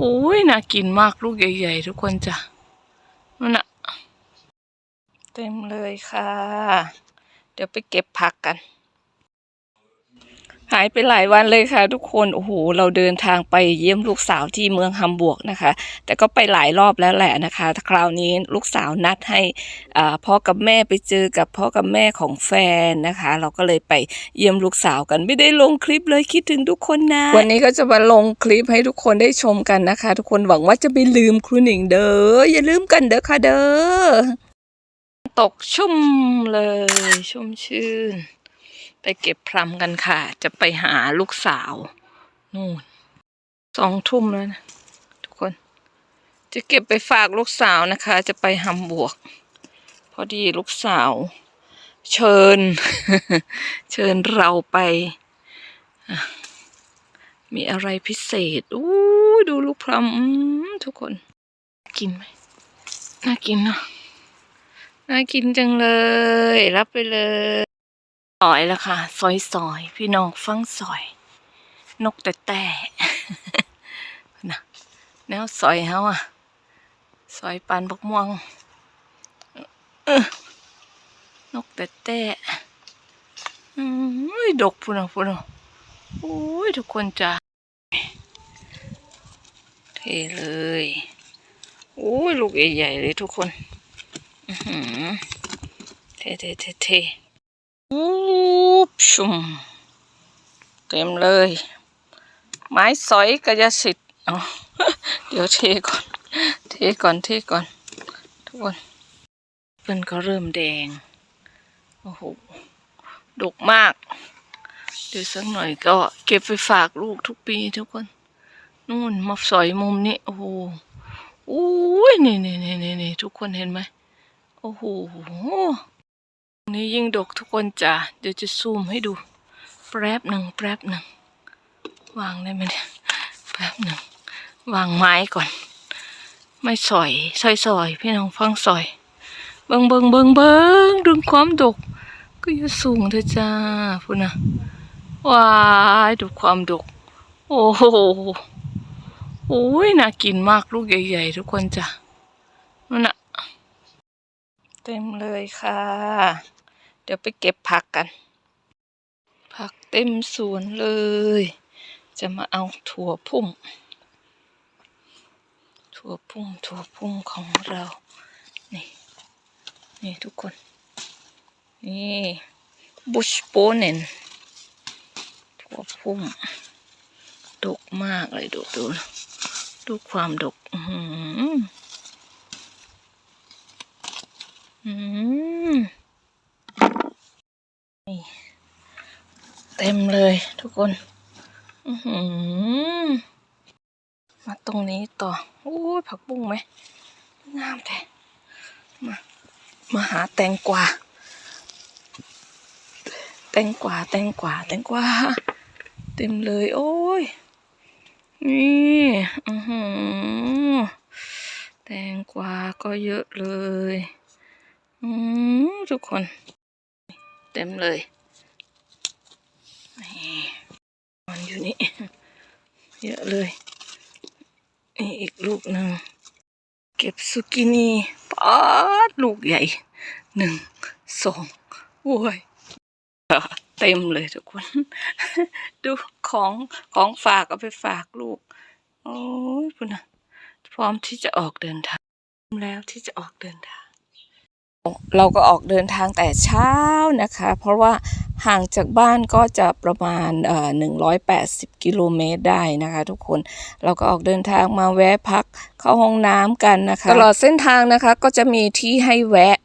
โอ้ยน่ากินมากลูกใหญ่ ๆ ทุกคนจ้ะนั่นอะเต็มเลยค่ะ เดี๋ยวไปเก็บผักกัน หายไปหลายวันเลยค่ะ ทุกคนโอ้โหเราเดินทางไปเยี่ยมลูกสาวที่เมืองฮัมบวร์กนะคะ แต่ก็ไปหลายรอบแล้วแหละนะคะแต่คราวนี้ลูกสาวนัดให้อ่าพ่อกับแม่ไปเจอกับพ่อกับแม่ของแฟนนะคะ เราก็เลยไปเยี่ยมลูกสาวกันไม่ได้ลงคลิปเลยคิดถึงทุกคนนะวันนี้ก็จะมาลงคลิปให้ทุกคนได้ชมกันนะคะ ทุกคนหวังว่าจะไม่ลืมครูหนิงเด้ออย่าลืมกันเด้อค่ะเด้อตกชุ่มเลย ชุ่มชื่นไป เก็บพลัมกันค่ะ จะไปหาลูกสาว นู่นสองทุ่มแล้วนะ ทุกคน จะเก็บไปฝากลูกสาวนะคะ จะไปฮัมบวก พอดีลูกสาว เชิญ เชิญเราไป มีอะไรพิเศษอู้ดูลูกพลัมทุกคน กินไหมน่ากินเนาะน่ากินจังเลย รับไปเลย ซอยแล้วค่ะซอยซอยพี่น้องฟังซอย นกแต่แต่นะแนวซอยเฮาอะซอยปานบกม่วงนกแต่แต่อืมดกพุ่นอะพุ่นอะโอ้ยทุกคนจ้าเทเลยโอ้ยลูกใหญ่ๆเลยทุกคนอื้อหือเทเทเทเท อู้ชุมเต็มเลย ไม้สอยกระยาสิทธิ์เดี๋ยวเทก่อน เทก่อนเทก่อน ทุกคนเพิ่นก็เริ่มแดง โอ้โหดกมาก เดี๋ยวสักหน่อยก็เก็บไปฝากลูกทุกปีทุกคน นู่นมาสอยมุมนี้ โอ้โหอุ้ยนี่นี่นี่นี่นี่ทุกคนเห็นไหมโอ้โห นี่ยิ่งดกทุกคนจ้ะเดี๋ยวจะซูมให้ดู แป๊บหนึ่งแป๊บหนึ่งวางได้ไหมเนี่ยแป๊บหนึ่งวางไม้ก่อน ไม่สอยซอยซอยพี่น้องฟังซอย เบิงเบิงเบิงเบิงดึงความดก ก็อย่สูงเถอจ้าพูดนะว้ายดูความดก โอ้โหโอ้ยน่ากินมากลูกใหญ่ ๆ ทุกคนจ้ะนั่นน่ะเต็มเลยค่ะ ดี๋ยวไปเก็บผักกัน ผักเต็มสวนเลย จะมาเอาถั่วพุ่ม ถั่วพุ่มถั่วพุ่มของเรา นี่ นี่ทุกคน นี่บุชโปเนนถั่วพุ่มดกมากเลยดูดูดูความดก อือหืออืม นี่เต็มเลยทุกคนมาตรงนี้ต่อโอ้ยผักบุ้งไหมงามแท้มามาหาแตงกวาแตงกวาแตงกวาแตงกวาเต็มเลย โอ้ยนี่อือหือแตงกวาก็เยอะเลย อืมทุกคน ต็มเลยนี่มันอยู่นี่เยอะเลยนี่อีกลูกหนึ่งเก็บสุกินีป๊าดลูกใหญ่หนึ่งสองโอ้ยเต็มเลยทุกคน ดูของของฝากเอาไปฝากลูก โอ้ยพุ่นนะพร้อมที่จะออกเดินทางแล้วที่จะออกเดินทาง เราก็ออกเดินทางแต่เช้านะคะ เพราะว่าห่างจากบ้านก็จะประมาณเอ่อ180 กิโลเมตรได้นะคะ ทุกคนเราก็ออกเดินทางมาแวะพักเข้าห้องน้ำกันนะคะ ตลอดเส้นทางนะคะก็จะมีที่ให้แวะ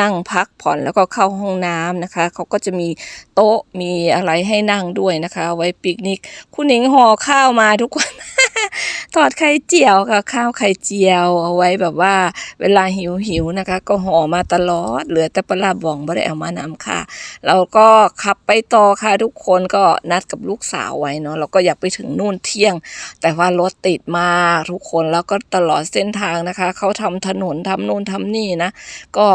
นั่งพักผ่อนแล้วก็เข้าห้องน้ำนะคะเขาก็จะมีโต๊ะมีอะไรให้นั่งด้วยนะคะ ไว้ปิกนิก คุณหนิงห่อข้าวมาทุกคนทอดไข่เจียวค่ะข้าวไข่เจียว เอาไว้แบบว่า เวลาหิวหิวนะคะ ก็ห่อมาตลอด เหลือแต่ปลาบ่องไม่ได้เอามานำค่ะเราก็ขับไปต่อค่ะ ทุกคนก็นัดกับลูกสาวไว้เนาะเราก็อยากไปถึงนู่นเที่ยง แต่ว่ารถติดมากทุกคนแล้วก็ตลอดเส้นทางนะคะเขาทำถนนทำนู่นทำนี่นะ ก็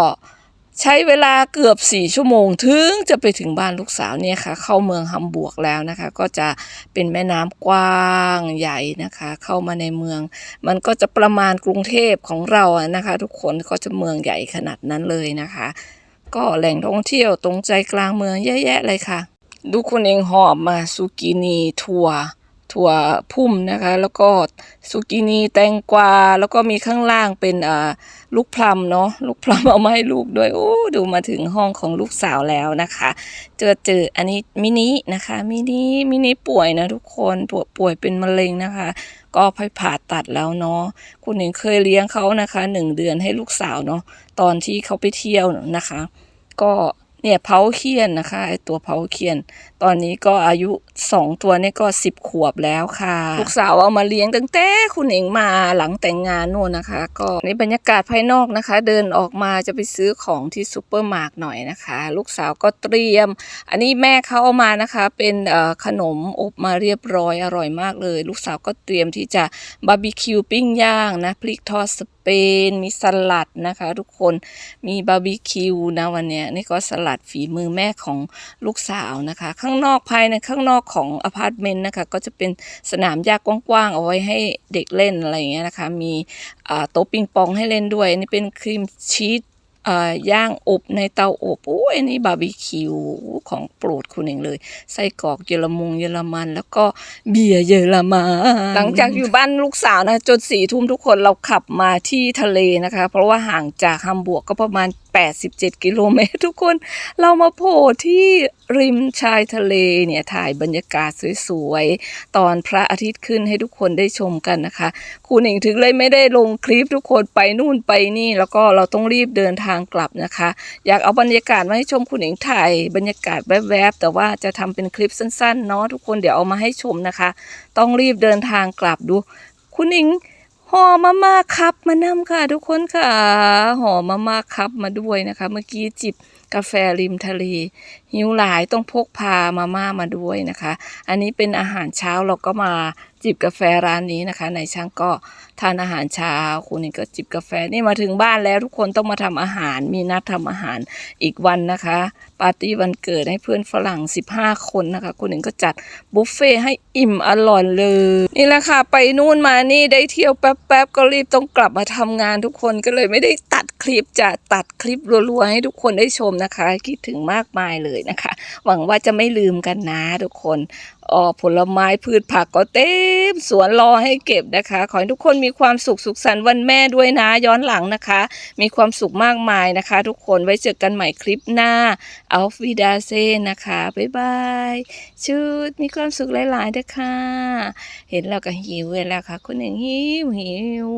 ใช้เวลาเกือบสี่ชั่วโมงถึงจะไปถึงบ้านลูกสาวเนี่ยค่ะ เข้าเมืองฮัมบวร์กแล้วนะคะ ก็จะเป็นแม่น้ำกว้างใหญ่นะคะ เข้ามาในเมือง มันก็จะประมาณกรุงเทพของเราอะนะคะ ทุกคนก็จะเมืองใหญ่ขนาดนั้นเลยนะคะ ก็แหล่งท่องเที่ยวตรงใจกลางเมืองเยอะแยะเลยค่ะ ดูคุณเองหอบมาซูกินีถั่ว ถั่วพุ่มนะคะ แล้วก็ซูกินีแตงกวา แล้วก็มีข้างล่างเป็นอ่าลูกพลัมเนาะลูกพลัมเอามาให้ลูกด้วยโอ้ดูมาถึงห้องของลูกสาวแล้วนะคะ เจอเจออันนี้มินินะคะมินิมินิป่วยนะทุกคนป่วยป่วยเป็นมะเร็งนะคะ ก็ไปผ่าตัดแล้วเนาะคุณเองเคยเลี้ยงเขานะคะหนึ่งเดือนให้ลูกสาวเนาะตอนที่เขาไปเที่ยวนะคะ ก็ เนี่ยเผาเคียนนะคะไอตัวเผาเคียน ตอนนี้ก็อายุสองตัวเนี่ยก็สิบขวบแล้วค่ะลูกสาวเอามาเลี้ยงตั้งแต่คุณเองมาหลังแต่งงานนู่นนะคะ ก็ในบรรยากาศภายนอกนะคะ เดินออกมาจะไปซื้อของที่ซูเปอร์มาร์ทหน่อยนะคะ ลูกสาวก็เตรียม อันนี้แม่เขาเอามานะคะ เป็นเอ่อขนมอบมาเรียบร้อยอร่อยมากเลย ลูกสาวก็เตรียมที่จะบาร์บีคิวปิ้งย่างนะพริกทอดส เปน มีสลัดนะคะ ทุกคนมีบาร์บีคิวนะวันนี้นี่ก็สลัดฝีมือแม่ของลูกสาวนะคะ ข้างนอกภายในข้างนอกของอพาร์ตเมนต์นะคะ ก็จะเป็นสนามหญ้ากว้างๆเอาไว้ให้เด็กเล่นอะไรอย่างเงี้ยนะคะ มีโต๊ะปิงปองให้เล่นด้วยนี่เป็นครีมชีส ย่างอบในเตาอบโอ้ยอันนี้บาร์บีคิวของโปรดคุณเองเลย ไส้กรอกเยอรมงเยอรมัน แล้วก็เบียร์เยอรมันหลังจากอยู่บ้านลูกสาวนะจนสี่ทุ่มทุกคนเราขับมาที่ทะเลนะคะ เพราะว่าห่างจากฮัมบวกก็ประมาณ 87 กิโลเมตรทุกคน เรามาโผล่ที่ ริมชายทะเลเนี่ยถ่ายบรรยากาศสวยๆ ตอนพระอาทิตย์ขึ้นให้ทุกคนได้ชมกันนะคะ คุณหญิงถึงเลยไม่ได้ลงคลิปทุกคนไปนู่นไปนี่ แล้วก็เราต้องรีบเดินทางกลับนะคะ อยากเอาบรรยากาศมาให้ชมคุณหญิงถ่ายบรรยากาศแวบๆ แต่ว่าจะทำเป็นคลิปสั้นๆเนาะทุกคนเดี๋ยวเอามาให้ชมนะคะ ต้องรีบเดินทางกลับดู คุณหญิงห่อมาม่าครับมานำค่ะ ทุกคนค่ะห่อมาม่าครับมาด้วยนะคะ เมื่อกี้จิบกาแฟริมทะเลหิวหลายต้องพกพามาม่ามาด้วยนะคะ อันนี้เป็นอาหารเช้าเราก็มาจิบกาแฟร้านนี้นะคะ ในช่างก็ทานอาหารเช้าคุณนี่ก็จิบกาแฟนี่มาถึงบ้านแล้วทุกคนต้องมาทำอาหาร มีนัดทำอาหารอีกวันนะคะ ปาร์ตี้วันเกิดให้เพื่อนฝรั่ง 15 คนนะคะ คุณหนึ่งก็จัดบุฟเฟ่ให้อิ่มอร่อยเลย นี่แหละค่ะ ไปนู่นมานี่ได้เที่ยวแป๊บๆก็รีบต้องกลับมาทำงานทุกคนก็เลยไม่ได้ตัดคลิปจะตัดคลิปรัวๆให้ทุกคนได้ชมนะคะ คิดถึงมากมายเลยนะคะ หวังว่าจะไม่ลืมกันนะทุกคนอ๋อผลไม้พืชผักก็เต็มสวนรอให้เก็บนะคะ ขอให้ทุกคนมีความสุขสุขสันต์วันแม่ด้วยนะ ย้อนหลังนะคะ มีความสุขมากมายนะคะ ทุกคนไว้เจอกันใหม่คลิปหน้าอัลฟิดาเซนะคะ บ๊ายบายชุดมีความสุขหลายๆนะคะเห็นแล้วก็หิวเลยแล้วค่ะคุณหนึ่งหิวหิว